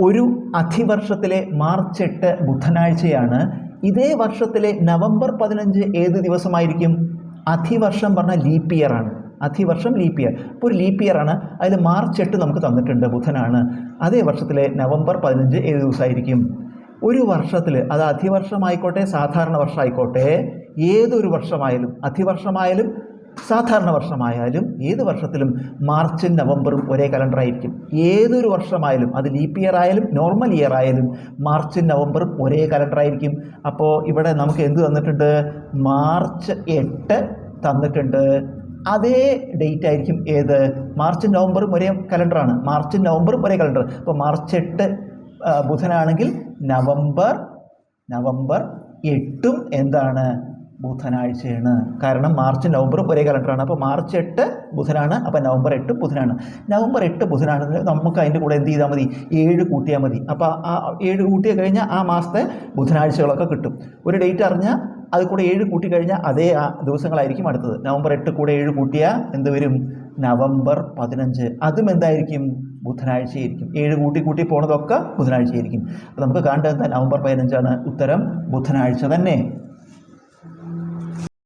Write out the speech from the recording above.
ഒരു അധിവർഷത്തിലെ മാർച്ച് എട്ട് ബുധനാഴ്ചയാണ്. ഇതേ വർഷത്തിലെ നവംബർ പതിനഞ്ച് ഏത് ദിവസമായിരിക്കും? അധിവർഷം പറഞ്ഞാൽ ലീപ്പ് ഇയർ ആണ്. അധിവർഷം ലീപ്പ് ഇയർ. അപ്പോൾ ഒരു ലീപ്പ് ഇയർ ആണ്. അതിൽ മാർച്ച് എട്ട് നമുക്ക് തന്നിട്ടുണ്ട് ബുധനാണ്. അതേ വർഷത്തിലെ നവംബർ പതിനഞ്ച് ഏത് ദിവസമായിരിക്കും? ഒരു വർഷത്തിൽ അത് അധിവർഷമായിക്കോട്ടെ സാധാരണ വർഷമായിക്കോട്ടെ ഏതൊരു വർഷമായാലും അധിവർഷമായാലും സാധാരണ വർഷമായാലും ഏത് വർഷത്തിലും മാർച്ചും നവംബറും ഒരേ കലണ്ടർ ആയിരിക്കും ഏതൊരു വർഷമായാലും അത് ലീപ്പ് ഇയർ ആയാലും നോർമൽ ഇയർ ആയാലും മാർച്ചും നവംബറും ഒരേ കലണ്ടർ ആയിരിക്കും അപ്പോൾ ഇവിടെ നമുക്ക് എന്ത് തന്നിട്ടുണ്ട്? മാർച്ച് എട്ട് തന്നിട്ടുണ്ട്. അതേ ഡേറ്റ് ആയിരിക്കും ഏത്? മാർച്ചും നവംബറും ഒരേ കലണ്ടറാണ്. മാർച്ചും നവംബറും ഒരേ കലണ്ടർ. അപ്പോൾ മാർച്ച് എട്ട് ബുധനാണെങ്കിൽ നവംബർ നവംബർ എട്ടും എന്താണ്? ബുധനാഴ്ചയാണ്. കാരണം മാർച്ച് നവംബർ ഒരേ കലണ്ടറാണ്. അപ്പോൾ മാർച്ച് എട്ട് ബുധനാണ് അപ്പോൾ നവംബർ എട്ട് ബുധനാണ്. നവംബർ എട്ട് ബുധനാണെന്ന് നമുക്ക് അതിന്റെ കൂടെ എന്ത് ചെയ്താൽ മതി? ഏഴ് കൂട്ടിയാൽ മതി. അപ്പോൾ ആ ഏഴ് കൂട്ടിയ കഴിഞ്ഞാൽ ആ മാസത്തെ ബുധനാഴ്ചകളൊക്കെ കിട്ടും. ഒരു ഡേറ്റ് അറിഞ്ഞാൽ അത് കൂടെ ഏഴ് കൂട്ടി കഴിഞ്ഞാൽ അതേ ആ ദിവസങ്ങളായിരിക്കും അടുത്തത്. നവംബർ എട്ട് കൂടെ ഏഴ് കൂട്ടിയാൽ എന്ത് വരും? നവംബർ പതിനഞ്ച്. അതും എന്തായിരിക്കും? ബുധനാഴ്ചയായിരിക്കും. ഏഴ് കൂട്ടി കൂട്ടി പോണതൊക്കെ ബുധനാഴ്ചയായിരിക്കും. അപ്പോൾ നമുക്ക് കാണേണ്ടത് നവംബർ പതിനഞ്ചാണ് ഉത്തരം. ബുധനാഴ്ച തന്നെ.